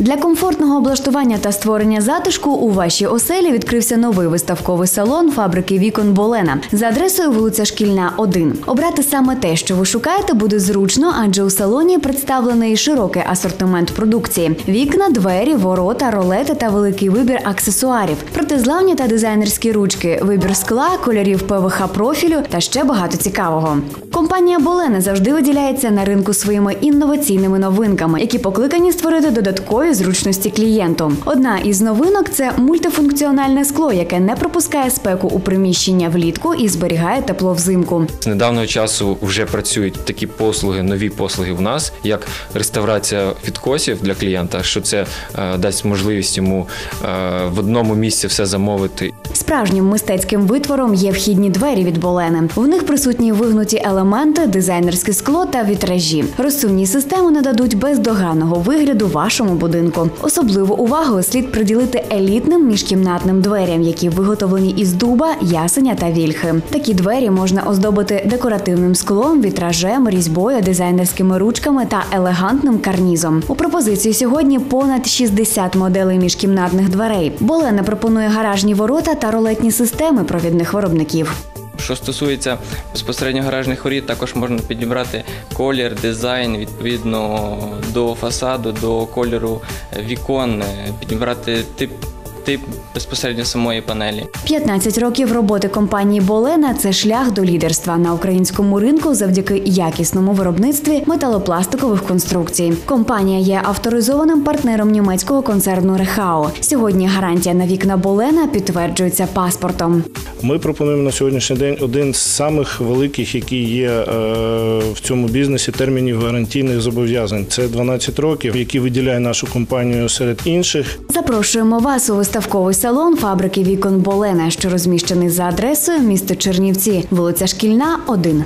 Для комфортного облаштування та створення затишку у вашій оселі відкрився новий виставковий салон фабрики вікон Болена за адресою вулиця Шкільна, 1. Обрати саме те, що ви шукаєте, буде зручно, адже у салоні представлений широкий асортимент продукції: вікна, двері, ворота, ролети та великий вибір аксесуарів, протизламні та дизайнерські ручки, вибір скла, кольорів ПВХ профілю та ще багато цікавого. Компанія Болена завжди виділяється на ринку своїми інноваційними новинками, які покликані створити додаткові зручності клієнту. Одна із новинок це мультифункціональне скло, яке не пропускає спеку у приміщення влітку і зберігає тепло взимку. З недавнього часу вже працюють такі послуги, нові послуги в нас, як реставрація відкосів для клієнта, що це е, дасть можливість йому е, в одному місці все замовити. Справжнім мистецьким витвором є вхідні двері від Болени. В них присутні вигнуті елементи, дизайнерське скло та вітражі. Розсувні системи нададуть бездоганного вигляду вашому будинку. Особливу увагу слід приділити елітним міжкімнатним дверям, які виготовлені із дуба, ясеня та вільхи. Такі двері можна оздобити декоративним склом, вітражем, різьбою, дизайнерськими ручками та елегантним карнізом. У пропозиції сьогодні понад 60 моделей міжкімнатних дверей. Болена пропонує гаражні ворота та ролетні системи провідних виробників. Що стосується безпосередньо гаражних воріт, також можна підібрати колір, дизайн відповідно до фасаду, до кольору вікон, е, підібрати тип, тип безпосередньо самої панелі. 15 років роботи компанії Болена це шлях до лідерства на українському ринку завдяки якісному виробництві металопластикових конструкцій. Компанія є авторизованим партнером німецького концерну Рехао. Сьогодні гарантія на вікна Болена підтверджується паспортом. Ми пропонуємо на сьогоднішній день один з самих великих, який є е, в цьому бізнесі термінів гарантійних зобов'язань. Це 12 років, які виділяє нашу компанію серед інших. Запрошуємо вас у виставковий салон фабрики вікон Болена, що розміщений за адресою місто Чернівці, вулиця Шкільна, 1.